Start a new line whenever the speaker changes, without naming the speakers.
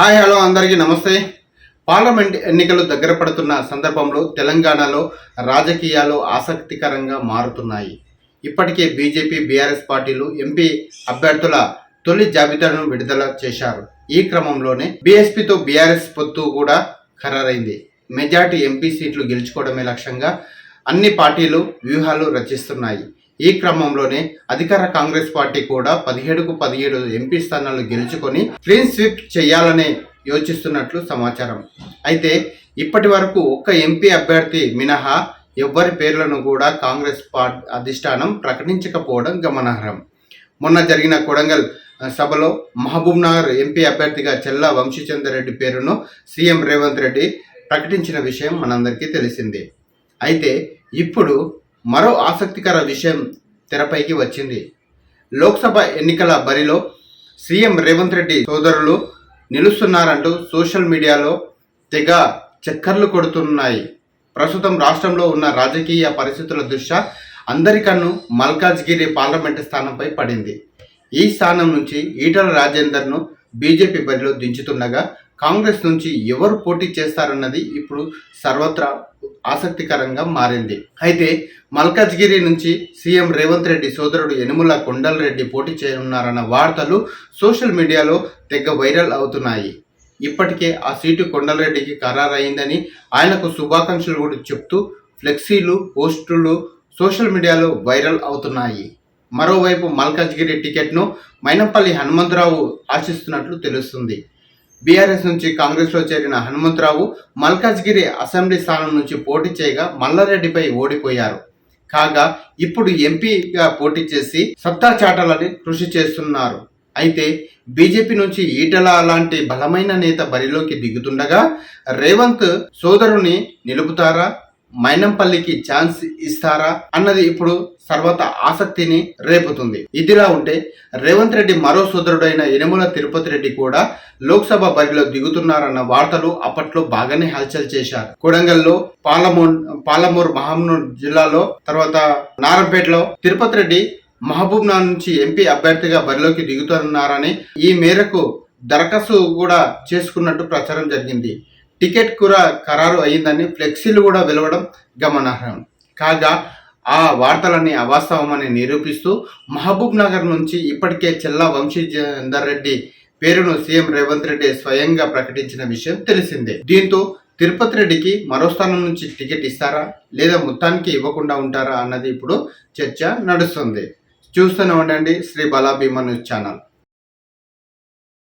Hi hello అందరికీ నమస్తే. Parliament ఎన్నికలు దగ్గర పడుతున్న సందర్భంలో తెలంగాణలో రాజకీయాలు ఆసక్తికరంగా మారుతున్నాయి. ఇప్పటికే బీజేపీ బీఆర్ఎస్ పార్టీలు ఎంపీ అభ్యర్థుల తొలి జాబితాను విడుదల చేశారు. ఈ క్రమంలోనే బీఎస్పీతో బీఆర్ఎస్ పొత్తు కూడా ఖరారైంది. మెజార్టీ ఎంపీ సీట్లు గెలుచుకోవడమే లక్ష్యంగా అన్ని పార్టీలు వ్యూహాలు రచిస్తున్నాయి. ఈ క్రమంలోనే అధికార కాంగ్రెస్ పార్టీ కూడా పదిహేడుకు పదిహేడు ఎంపీ స్థానాలు గెలుచుకొని క్లీన్ స్వీప్ చేయాలని యోచిస్తున్నట్లు సమాచారం. అయితే ఇప్పటి వరకు ఒక్క ఎంపీ అభ్యర్థి మినహా ఎవ్వరి పేర్లను కూడా కాంగ్రెస్ పార్టీ అధిష్టానం ప్రకటించకపోవడం గమనార్హం. మొన్న జరిగిన కొడంగల్ సభలో మహబూబ్ నగర్ ఎంపీ అభ్యర్థిగా చెల్లా వంశీచందర్ రెడ్డి పేరును సీఎం రేవంత్ రెడ్డి ప్రకటించిన విషయం మనందరికీ తెలిసిందే. అయితే ఇప్పుడు మరో ఆసక్తికర విషయం తెరపైకి వచ్చింది. లోక్సభ ఎన్నికల బరిలో సీఎం రేవంత్ రెడ్డి సోదరులు నిలుస్తున్నారంటూ సోషల్ మీడియాలో తెగ చక్కర్లు కొడుతున్నాయి. ప్రస్తుతం రాష్ట్రంలో ఉన్న రాజకీయ పరిస్థితుల దృష్ట్యా అందరి కన్ను మల్కాజ్గిరి పార్లమెంటు స్థానంపై పడింది. ఈ స్థానం నుంచి ఈటల రాజేందర్ను బీజేపీ బరిలో దించుతుండగా కాంగ్రెస్ నుంచి ఎవరు పోటీ చేస్తారన్నది ఇప్పుడు సర్వత్రా ఆసక్తికరంగా మారింది. అయితే మల్కాజ్గిరి నుంచి సీఎం రేవంత్ రెడ్డి సోదరుడు యనుముల కొండల్ రెడ్డి పోటీ చేయనున్నారన్న వార్తలు సోషల్ మీడియాలో తెగ వైరల్ అవుతున్నాయి. ఇప్పటికే ఆ సీటు కొండలరెడ్డికి ఖరారైందని ఆయనకు శుభాకాంక్షలు కూడా చెప్తూ ఫ్లెక్సీలు పోస్టులు సోషల్ మీడియాలో వైరల్ అవుతున్నాయి. మరోవైపు మల్కాజ్గిరి టికెట్ను మైనంపల్లి హనుమంతరావు ఆశిస్తున్నట్లు తెలుస్తుంది. బీఆర్ఎస్ నుంచి కాంగ్రెస్లో చేరిన హనుమంతరావు మల్కాజ్గిరి అసెంబ్లీ స్థానం నుంచి పోటీ చేయగా మల్లారెడ్డిపై ఓడిపోయారు. కాగా ఇప్పుడు ఎంపీగా పోటీ చేసి సత్తా చాటాలని కృషి చేస్తున్నారు. అయితే బీజేపీ నుంచి ఈటల లాంటి బలమైన నేత బరిలోకి దిగుతుండగా రేవంత్ సోదరుని నిలుపుతారా? మైనంపల్లికి ఛాన్స్ ఇస్తారా? అన్నది ఇప్పుడు సర్వత ఆసక్తిని రేపుతుంది. ఇదిలా ఉంటే రేవంత్ రెడ్డి మరో సోదరుడైన యనమల తిరుపతి రెడ్డి కూడా లోక్సభ బరిలో దిగుతున్నారన్న వార్తలు అప్పట్లో బాగానే హల్చల్ చేశారు. కొడంగల్లో పాలమూర్ పాలమూరు మహమ్మూర్ జిల్లాలో తర్వాత నారంపేటలో తిరుపతి రెడ్డి మహబూబ్ నగర్ నుంచి ఎంపీ అభ్యర్థిగా బరిలోకి దిగుతున్నారని ఈ మేరకు దరఖాస్తు కూడా చేసుకున్నట్టు ప్రచారం జరిగింది. టికెట్ కూడా ఖరారు అయిందని ఫ్లెక్సీలు కూడా వెలవడం గమనార్హం. కాగా ఆ వార్తలన్నీ అవాస్తవమని నిరూపిస్తూ మహబూబ్ నగర్ నుంచి ఇప్పటికే చెల్లా వంశీజందర్ రెడ్డి పేరును సీఎం రేవంత్ రెడ్డి స్వయంగా ప్రకటించిన విషయం తెలిసిందే. దీంతో తిరుపతి రెడ్డికి మరో స్థానం నుంచి టికెట్ ఇస్తారా? లేదా మొత్తానికి ఇవ్వకుండా ఉంటారా? అన్నది ఇప్పుడు చర్చ నడుస్తుంది. చూస్తూనే ఉండండి శ్రీ బాలా భీమా న్యూస్ ఛానల్.